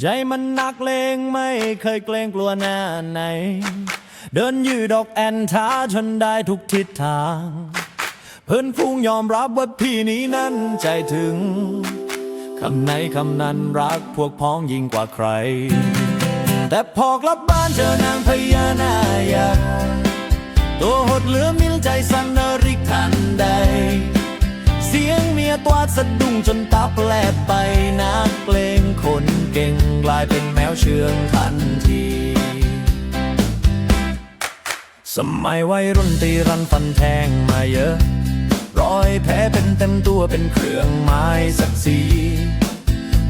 ใจมันนักเลงไม่เคยเกรงกลัวหน้าไหน เดินยืดอกแอนท้าชนได้ทุกทิศทาง เพื่อนฟูงยอมรับว่าพี่นี้นั้นใจถึง คำไหนคำนั้นรักพวกพ้องยิ่งกว่าใคร แต่พอกลับบ้านเจอนางพญานายักษ์ตัวหดเหลือมิลใจสั่นระริกทันใด เสียงเมียตวาดสะดุ้งจนตาแปลบไปนัก องทันที สมัยวัยรุ่นตีรันฟันแทงมาเยอะ รอยแผลเป็นเต็มตัวเป็นเครื่องหมายศักดิ์ศรี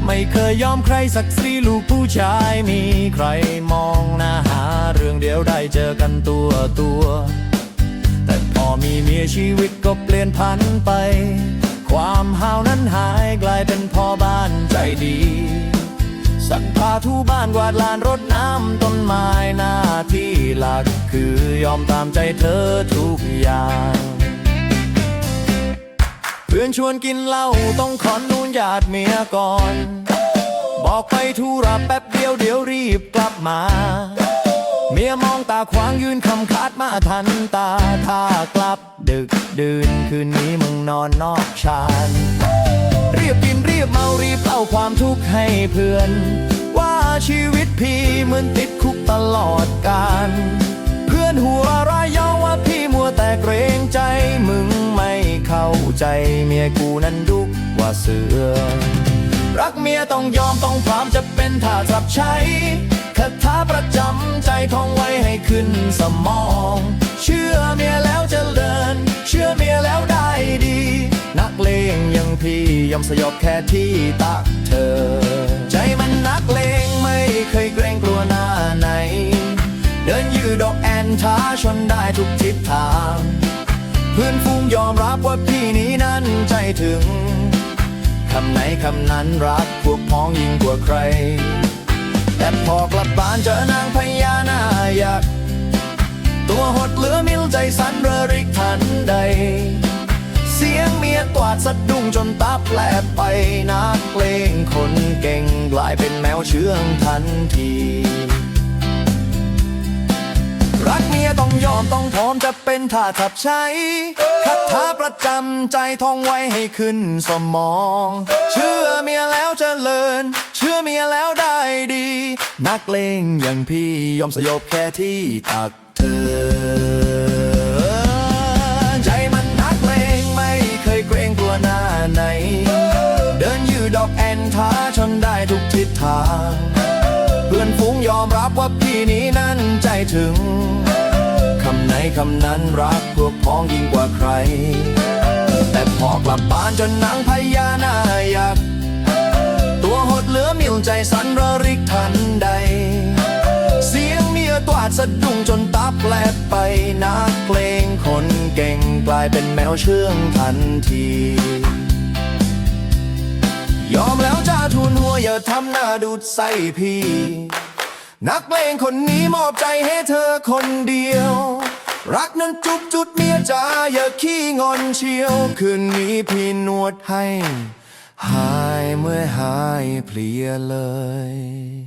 ไม่เคยยอมใครสักสีลูกผู้ชายมีใครมองหน้าหา เรื่องเดียวได้เจอกันตัวตัว แต่พอมีเมียชีวิตก็เปลี่ยนพันไป ความหาวนั้นหายกลายเป็นพ่อบ้านใจดี สักผ้าทูบ้านกวาดลานรดน้ำต้นไม้หน้าที่หลัก คือยอมตามใจเธอทุกอย่าง เพื่อนชวนกินเหล้าต้องขอนูนญาติเมียก่อน บอกไปธุระแป๊บเดียวเดี๋ยวรีบกลับมา เมียมองตาขวางยืนคำขาดมาทันตาถ้ากลับดึกดื่นคืนนี้มึงนอนนอกชาน บเมารีบเล่าความทุกข์ให้เพื่อน ว่าชีวิตพี่เหมือนติดคุกตลอดกาลเพื่อนหัวเรายเย้าว่าพี่มัวแต่เกรงใจมึงไม่เข้าใจเมียกูนั้นดุกว่าเสือ รักเมียต้องยอมต้องพร้อมจะเป็นท่าสรับใช้คาถาประจำใจท่องไว้ให้ขึ้นสมอง ยังพี่ยอมสยบแค่ที่ตักเธอ ใจมันนักเลงไม่เคยเกรงกลัวหน้าไหน เดินยืดดอกแอนท้าชนได้ทุกทิศทาง เพื่อนฟูงยอมรับว่าพี่นี้นั้นใจถึง คำไหนคำนั้นรักพวกพ้องยิ่งกว่าใคร แต่พอกลับบ้านเจอนางพญานายักษ์ตัวหดเหลือมิลใจสันระริก สะดุ้งจนตาแปลบไปนักเลงคนเก่งกลายเป็นแมวเชื่องทันที รักเมียต้องยอมต้องพร้อมจะเป็นท่าทับใช้คาถาประจำใจท่องไว้ให้ขึ้นสมอง เชื่อเมียแล้วเจริญ เชื่อเมียแล้วได้ดี นักเลงอย่างพี่ยอมสยบแค่ที่ตักเธอ อกแอนท้าชนได้ทุกทิศทาง เพื่อนฝูงยอมรับว่าพี่นี้นั้นใจถึง คำไหนคำนั้นรักพวกพ้องยิ่งกว่าใคร แต่พอกลับบ้านจนนางพญานายักษ์ตัวหดเหลือมิลใจสันระริกทันใด เสียงเมียตวาดสะดุ้งจนตาแปลบไปนักเพลงคนเก่งกลายเป็นแมวเชื่องทันที อทำหน้าดูดใส่พี่ นักเลงคนนี้มอบใจให้เธอคนเดียว รักนั้นจุบจุดเมียจ้าอย่าขี้งอนเชียว คืนนี้พี่นวดให้ หายเมื่อหายเพลียเลย